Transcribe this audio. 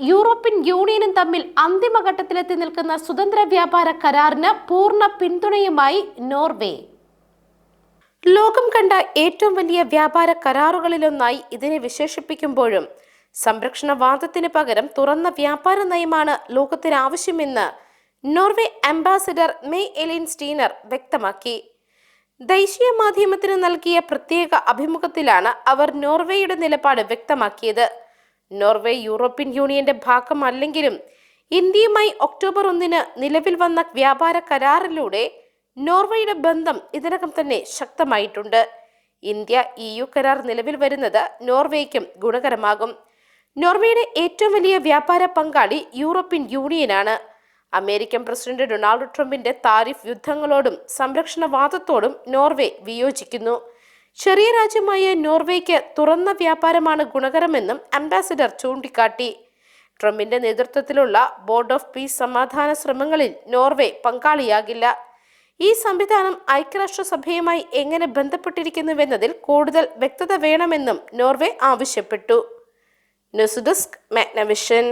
European യൂണിയനും തമ്മിൽ അന്തിമഘട്ടത്തിലെത്തി നിൽക്കുന്ന സ്വതന്ത്ര വ്യാപാര കരാറിന് പൂർണ പിന്തുണയുമായി നോർവേ. ലോകം കണ്ട ഏറ്റവും വലിയ വ്യാപാര കരാറുകളിലൊന്നായി ഇതിനെ വിശേഷിപ്പിക്കുമ്പോഴും സംരക്ഷണവാദത്തിന് പകരം തുറന്ന വ്യാപാര നയമാണ് ലോകത്തിന് ആവശ്യമെന്ന് Norway ambassador May Elin Stener വ്യക്തമാക്കി. ദേശീയ മാധ്യമത്തിന് നൽകിയ പ്രത്യേക അഭിമുഖത്തിലാണ് അവർ നോർവേയുടെ നിലപാട് വ്യക്തമാക്കിയത്. നോർവേ യൂറോപ്യൻ യൂണിയന്റെ ഭാഗമല്ലെങ്കിലും ഇന്ത്യയുമായി ഒക്ടോബർ ഒന്നിന് നിലവിൽ വന്ന വ്യാപാര കരാറിലൂടെ നോർവേയുടെ ബന്ധം ഇതിനകം തന്നെ ശക്തമായിട്ടുണ്ട്. ഇന്ത്യ ഇ യു കരാർ നിലവിൽ വരുന്നത് നോർവേക്കും ഗുണകരമാകും. നോർവേയുടെ ഏറ്റവും വലിയ വ്യാപാര പങ്കാളി യൂറോപ്യൻ യൂണിയനാണ്. അമേരിക്കൻ പ്രസിഡന്റ് ഡൊണാൾഡ് ട്രംപിന്റെ താരിഫ് യുദ്ധങ്ങളോടും സംരക്ഷണവാദത്തോടും നോർവേ വിയോജിക്കുന്നു. ചെറിയ രാജ്യമായ നോർവേക്ക് തുറന്ന വ്യാപാരമാണ് ഗുണകരമെന്നും അംബാസിഡർ ചൂണ്ടിക്കാട്ടി. ട്രംപിന്റെ നേതൃത്വത്തിലുള്ള ബോർഡ് ഓഫ് പീസ് സമാധാന ശ്രമങ്ങളിൽ നോർവേ പങ്കാളിയാകില്ല. ഈ സംവിധാനം ഐക്യരാഷ്ട്രസഭയുമായി എങ്ങനെ ബന്ധപ്പെട്ടിരിക്കുന്നുവെന്നതിൽ കൂടുതൽ വ്യക്തത വേണമെന്നും നോർവേ ആവശ്യപ്പെട്ടു. News desk Magnavision.